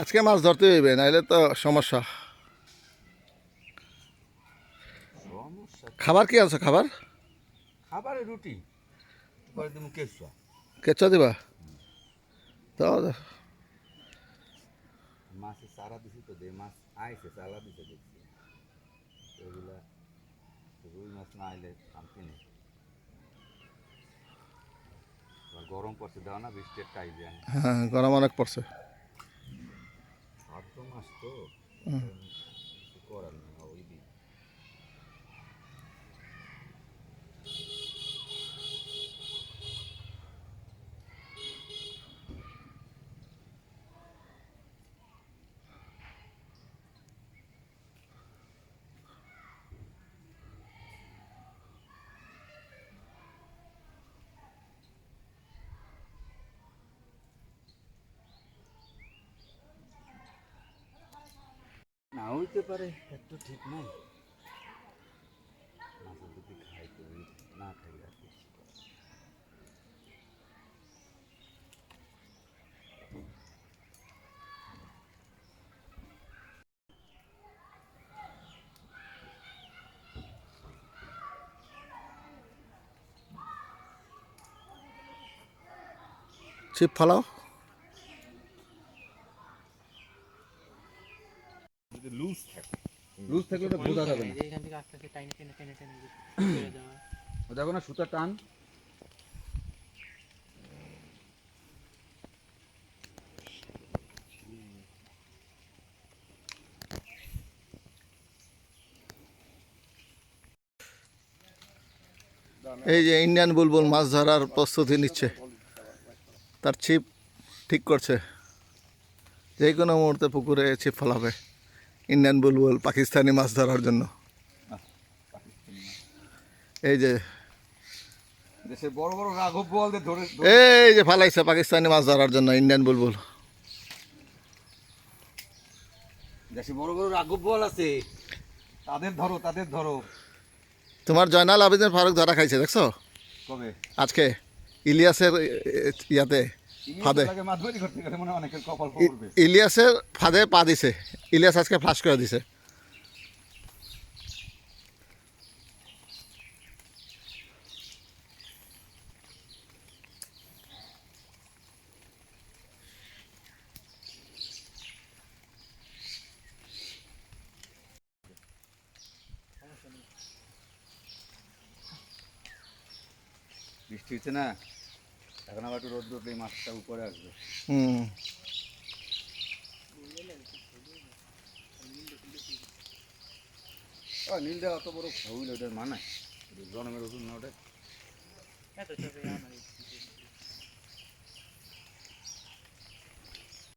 আজকে মাছ ধরতে হইবে নাহলে তো সমস্যা। খাবার কি আছে খাবার? খাবারে রুটি। পরে তুমি কেসুয়া কেঁচা দিবা? তো মাছের চারা দিছি তো দে মাছ আইছে চালা দিছে দেখছি। এগুলা রুই মাছ না আইলে শান্তি নেই। গরম পড়ছে দাও না বৃষ্টির টাইমে হ্যাঁ গরম অনেক পড়ছে। হুম। হইতে পারে একটু ঠিক নাই। মাছের যদি খাই না খাই আর ফালাও যদি লুজ থাকে। লুজ থাকলে ওটা বোঝা যাবে না। এখান থেকে আস্তে আস্তে টাইনে টেনে টেনে টেনে দেখো না সুতা টান। এই যে ইন্ডিয়ান বুলবুল মাছ ধরার প্রস্তুতি নিচ্ছে। তার ছিপ ঠিক করছে। যে কোনো মুহূর্তে পুকুরে ছিপ ফেলাবে। ইন্ডিয়ান বুলবুল পাকিস্তানি মাছ ধরার জন্য। এই যে। দেশের বড় বড় রাঘব ধরে এই যে ফালাইছে পাকিস্তানি মাছ ধরার জন্য ইন্ডিয়ান বুলবুল দেশে বড় বড় রাঘব বল আছে। তাদের ধরো তাদের ধরো। তোমার জয়নাল আবেদিন ফারুক ধরা খাইছে দেখছ? কবে? আজকে। ইলিয়াসের ইয়াতে। ফাঁদে লাগে মাধুরী করতে গেলে মনে হয় অনেকের কপাল ই- পড়বে ইলিয়াসের ফাঁদে পা দিছে ইলিয়াস আজকে ফ্লাশ করে দিছে বৃষ্টি হচ্ছে না এখন আবার একটু রোদ উঠলে এই মাছটা উপরে আসবে। হুম। নীলটা অত বড় হইল ওটার মানায় গরমের ওষুধ না ওটা এত সবে আমার